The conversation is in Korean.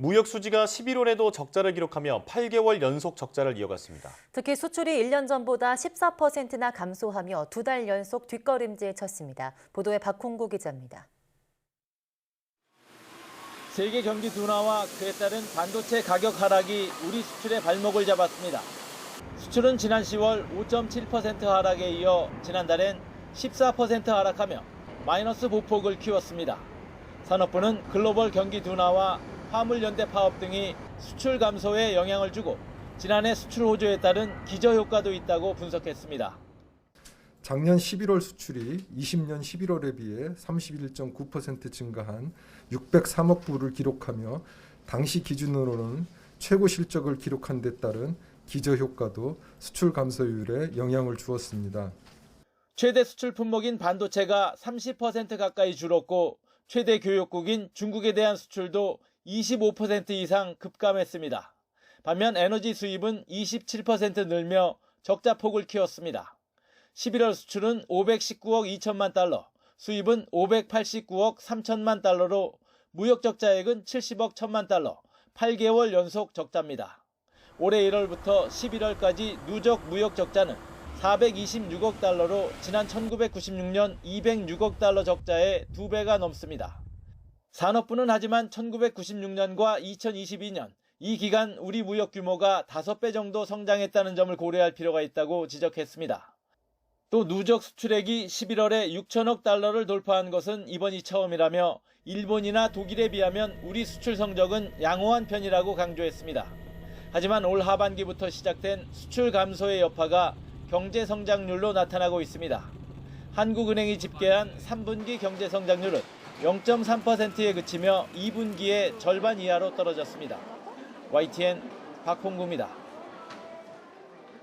무역 수지가 11월에도 적자를 기록하며 8개월 연속 적자를 이어갔습니다. 특히 수출이 1년 전보다 14%나 감소하며 두 달 연속 뒷걸음질 쳤습니다. 보도에 박홍구 기자입니다. 세계 경기 둔화와 그에 따른 반도체 가격 하락이 우리 수출의 발목을 잡았습니다. 수출은 지난 10월 5.7% 하락에 이어 지난달엔 14% 하락하며 마이너스 보폭을 키웠습니다. 산업부는 글로벌 경기 둔화와 화물 연대 파업 등이 수출 감소에 영향을 주고 지난해 수출 호조에 따른 기저 효과도 있다고 분석했습니다. 작년 11월 수출이 20년 11월에 비해 31.9% 증가한 603억 불을 기록하며 당시 기준으로는 최고 실적을 기록한 데 따른 기저 효과도 수출 감소율에 영향을 주었습니다. 최대 수출 품목인 반도체가 30% 가까이 줄었고 최대 교역국인 중국에 대한 수출도 25% 이상 급감했습니다. 반면 에너지 수입은 27% 늘며 적자 폭을 키웠습니다. 11월 수출은 519억 2천만 달러, 수입은 589억 3천만 달러로 무역 적자액은 70억 1천만 달러, 8개월 연속 적자입니다. 올해 1월부터 11월까지 누적 무역 적자는 426억 달러로 지난 1996년 206억 달러 적자의 두 배가 넘습니다. 산업부는 하지만 1996년과 2022년 이 기간 우리 무역 규모가 5배 정도 성장했다는 점을 고려할 필요가 있다고 지적했습니다. 또 누적 수출액이 11월에 6천억 달러를 돌파한 것은 이번이 처음이라며 일본이나 독일에 비하면 우리 수출 성적은 양호한 편이라고 강조했습니다. 하지만 올 하반기부터 시작된 수출 감소의 여파가 경제 성장률로 나타나고 있습니다. 한국은행이 집계한 3분기 경제 성장률은 0.3%에 그치며 2분기에 절반 이하로 떨어졌습니다. YTN 박홍구입니다.